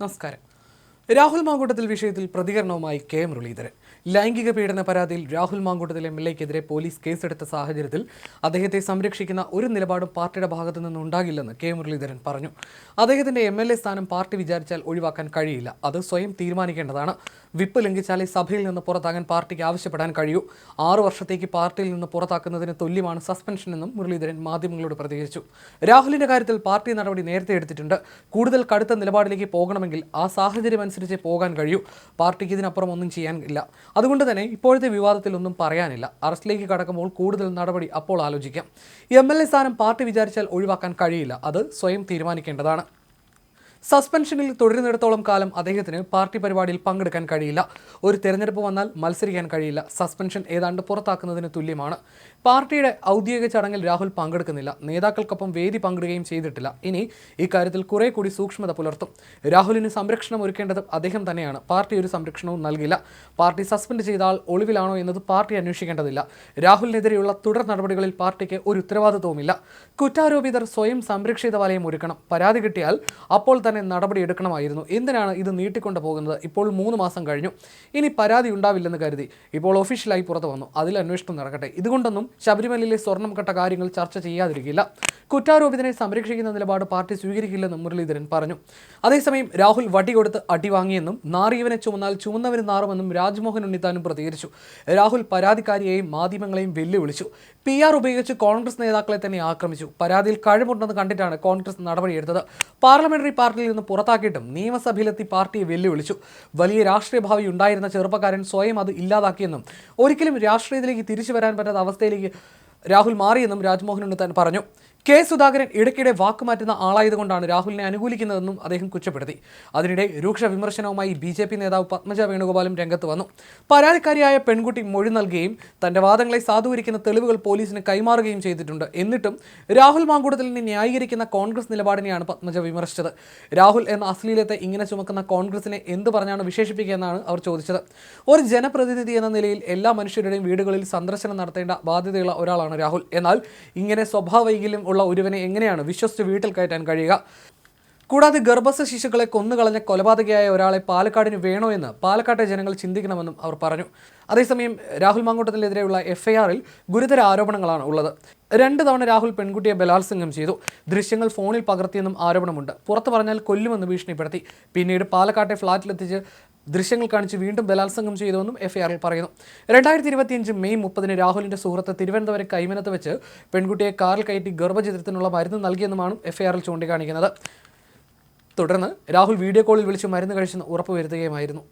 നമസ്കാരം. രാഹുൽ മാങ്കൂട്ടത്തിൽ വിഷയത്തിൽ പ്രതികരണവുമായി കെ മുരളീധരൻ. ലൈംഗിക പീഡന പരാതിയിൽ രാഹുൽ മാങ്കൂട്ടത്തിൽ എം എൽ എക്കെതിരെ പോലീസ് കേസെടുത്ത സാഹചര്യത്തിൽ അദ്ദേഹത്തെ സംരക്ഷിക്കുന്ന ഒരു നിലപാടും പാർട്ടിയുടെ ഭാഗത്തു നിന്നുണ്ടാകില്ലെന്ന് കെ മുരളീധരൻ പറഞ്ഞു. അദ്ദേഹത്തിന്റെ എം എൽ എ സ്ഥാനം പാർട്ടി വിചാരിച്ചാൽ ഒഴിവാക്കാൻ കഴിയില്ല. അത് സ്വയം തീരുമാനിക്കേണ്ടതാണ്. വിപ്പ് ലംഘിച്ചാലേ സഭയിൽ നിന്ന് പുറത്താകാൻ പാർട്ടിക്ക് ആവശ്യപ്പെടാൻ കഴിയൂ. ആറു വർഷത്തേക്ക് പാർട്ടിയിൽ നിന്ന് പുറത്താക്കുന്നതിന് തുല്യമാണ് സസ്പെൻഷൻ എന്നും മുരളീധരൻ മാധ്യമങ്ങളോട് പ്രതികരിച്ചു. രാഹുലിന്റെ കാര്യത്തിൽ പാർട്ടി നടപടി നേരത്തെ എടുത്തിട്ടുണ്ട്. കൂടുതൽ കടുത്ത നിലപാടിലേക്ക് പോകണമെങ്കിൽ ആ സാഹചര്യം അനുസരിച്ച് പോകാൻ കഴിയൂ. പാർട്ടിക്ക് ഇതിനപ്പുറം ഒന്നും ചെയ്യാൻ ഇല്ല. അതുകൊണ്ട് തന്നെ ഇപ്പോഴത്തെ വിവാദത്തിൽ ഒന്നും പറയാനില്ല. അറസ്റ്റിലേക്ക് കടക്കുമ്പോൾ കൂടുതൽ നടപടി അപ്പോൾ ആലോചിക്കാം. എം എൽ എ സ്ഥാനം പാർട്ടി വിചാരിച്ചാൽ ഒഴിവാക്കാൻ കഴിയില്ല. അത് സ്വയം തീരുമാനിക്കേണ്ടതാണ്. സസ്പെൻഷനിൽ തുടരുന്നിടത്തോളം കാലം അദ്ദേഹത്തിന് പാർട്ടി പരിപാടിയിൽ പങ്കെടുക്കാൻ കഴിയില്ല. ഒരു തെരഞ്ഞെടുപ്പ് വന്നാൽ മത്സരിക്കാൻ കഴിയില്ല. സസ്പെൻഷൻ ഏതാണ്ട് പുറത്താക്കുന്നതിന് തുല്യമാണ്. പാർട്ടിയുടെ ഔദ്യോഗിക ചടങ്ങിൽ രാഹുൽ പങ്കെടുക്കുന്നില്ല. നേതാക്കൾക്കൊപ്പം വേദി പങ്കിടുകയും ചെയ്തിട്ടില്ല. ഇനി ഇക്കാര്യത്തിൽ കുറെ കൂടി സൂക്ഷ്മത പുലർത്തും. രാഹുലിന് സംരക്ഷണം ഒരുക്കേണ്ടത് അദ്ദേഹം തന്നെയാണ്. പാർട്ടി ഒരു സംരക്ഷണവും നൽകില്ല. പാർട്ടി സസ്പെൻഡ് ചെയ്താൽ ഒളിവിലാണോ എന്നത് പാർട്ടി അന്വേഷിക്കേണ്ടതില്ല. രാഹുലിനെതിരെയുള്ള തുടർ നടപടികളിൽ പാർട്ടിക്ക് ഒരു ഉത്തരവാദിത്വവുമില്ല. കുറ്റാരോപിതർ സ്വയം സംരക്ഷിത വലയം ഒരുക്കണം. പരാതി കിട്ടിയാൽ അപ്പോൾ തന്നെ നടപടി എടുക്കണമായിരുന്നു. എന്തിനാണ് ഇത് നീട്ടിക്കൊണ്ടു പോകുന്നത്? ഇപ്പോൾ മൂന്ന് മാസം കഴിഞ്ഞു. ഇനി പരാതി ഉണ്ടാവില്ലെന്ന് കരുതി. ഇപ്പോൾ ഒഫീഷ്യലായി പുറത്തു വന്നു. അതിൽ അന്വേഷണം നടക്കട്ടെ. ഇതുകൊണ്ടൊന്നും ശബരിമലയിലെ സ്വർണം കട്ട കാര്യങ്ങൾ ചർച്ച ചെയ്യാതിരിക്കില്ല. കുറ്റാരോപിതനെ സംരക്ഷിക്കുന്ന നിലപാട് പാർട്ടി സ്വീകരിക്കില്ലെന്നും മുരളീധരൻ പറഞ്ഞു. അതേസമയം രാഹുൽ വടി കൊടുത്ത് അടി വാങ്ങിയെന്നും നാറിയവനെ ചുമന്നാൽ ചുമന്നവന് നാറുമെന്നും രാജ്മോഹൻ ഉണ്ണിത്താനും പ്രതികരിച്ചു. രാഹുൽ പരാതിക്കാരിയെയും മാധ്യമങ്ങളെയും വെല്ലുവിളിച്ചു. പി ആർ ഉപയോഗിച്ച് കോൺഗ്രസ് നേതാക്കളെ തന്നെ ആക്രമിച്ചു. പരാതിയിൽ കഴിവുണ്ടെന്ന് കണ്ടിട്ടാണ് കോൺഗ്രസ് നടപടിയെടുത്തത്. പാർലമെന്ററി പാർട്ടിയിൽ നിന്ന് പുറത്താക്കിയിട്ടും നിയമസഭയിലെത്തി പാർട്ടിയെ വെല്ലുവിളിച്ചു. വലിയ രാഷ്ട്രീയ ഭാവി ഉണ്ടായിരുന്ന ചെറുപ്പക്കാരൻ സ്വയം അത് ഇല്ലാതാക്കിയെന്നും ഒരിക്കലും രാഷ്ട്രീയത്തിലേക്ക് തിരിച്ചു വരാൻ പറ്റാത്ത അവസ്ഥയിലേക്ക് രാഹുൽ മാറിയെന്നും രാജ്മോഹൻ ഉണ്ണിത്താൻ പറഞ്ഞു. കെ സുധാകരൻ ഇടയ്ക്കിടെ വാക്കുമാറ്റുന്ന ആളായതുകൊണ്ടാണ് രാഹുലിനെ അനുകൂലിക്കുന്നതെന്നും അദ്ദേഹം കുറ്റപ്പെടുത്തി. അതിനിടെ രൂക്ഷ വിമർശനവുമായി ബി ജെ പി നേതാവ് പത്മജ വേണുഗോപാലും രംഗത്ത് വന്നു. പരാതിക്കാരിയായ പെൺകുട്ടി മൊഴി നൽകുകയും തന്റെ വാദങ്ങളെ സാധൂകരിക്കുന്ന തെളിവുകൾ പോലീസിന് കൈമാറുകയും ചെയ്തിട്ടുണ്ട്. എന്നിട്ടും രാഹുൽ മാങ്കൂട്ടത്തിലിനെ ന്യായീകരിക്കുന്ന കോൺഗ്രസ് നിലപാടിനെയാണ് പത്മജ വിമർശിച്ചത്. രാഹുൽ എന്ന അശ്ലീലത്തെ ഇങ്ങനെ ചുമക്കുന്ന കോൺഗ്രസിനെ എന്ത് പറഞ്ഞാണ് വിശേഷിപ്പിക്കുക എന്നാണ് അവർ ചോദിച്ചത്. ഒരു ജനപ്രതിനിധി എന്ന നിലയിൽ എല്ലാ മനുഷ്യരുടെയും വീടുകളിൽ സന്ദർശനം നടത്തേണ്ട ബാധ്യതയുള്ള ഒരാളാണ് രാഹുൽ. എന്നാൽ ഇങ്ങനെ സ്വഭാവൈകല്യം ഉള്ള ഒരുവനെ എങ്ങനെയാണ് വിശ്വസിച്ച് വീട്ടിൽ കയറ്റാൻ കഴിയുക? കൂടാതെ ഗർഭസ്ഥ ശിശുക്കളെ കൊന്നുകളഞ്ഞ കൊലപാതകയായ ഒരാളെ പാലക്കാടിന് വേണോ എന്ന് പാലക്കാട്ടെ ജനങ്ങൾ ചിന്തിക്കണമെന്നും അവർ പറഞ്ഞു. അതേസമയം രാഹുൽ മാങ്കൂട്ടത്തിനെതിരെയുള്ള എഫ്ഐആറിൽ ഗുരുതര ആരോപണങ്ങളാണ് ഉള്ളത്. രണ്ട് തവണ രാഹുൽ പെൺകുട്ടിയെ ബലാത്സംഗം ചെയ്തു. ദൃശ്യങ്ങൾ ഫോണിൽ പകർത്തിയെന്നും ആരോപണമുണ്ട്. പുറത്തു പറഞ്ഞാൽ കൊല്ലുമെന്ന് ഭീഷണിപ്പെടുത്തി. പിന്നീട് പാലക്കാട്ടെ ഫ്ളാറ്റിലെത്തിച്ച് ദൃശ്യങ്ങൾ കാണിച്ച് വീണ്ടും ബലാത്സംഗം ചെയ്തുവെന്നും എഫ്ഐആറിൽ പറയുന്നു. രണ്ടായിരത്തി ഇരുപത്തിയഞ്ച് മെയ് മുപ്പതിന് രാഹുലിന്റെ സുഹൃത്ത് തിരുവനന്തപുരം കൈമനത്ത് വെച്ച് പെൺകുട്ടിയെ കാറിൽ കയറ്റി ഗർഭചിത്രത്തിനുള്ള മരുന്ന് നൽകിയെന്നുമാണ് എഫ്ഐആറിൽ ചൂണ്ടിക്കാണിക്കുന്നത്. തുടർന്ന് രാഹുൽ വീഡിയോ കോളിൽ വിളിച്ച് മരുന്ന് കഴിച്ചെന്ന് ഉറപ്പുവരുത്തുകയുമായിരുന്നു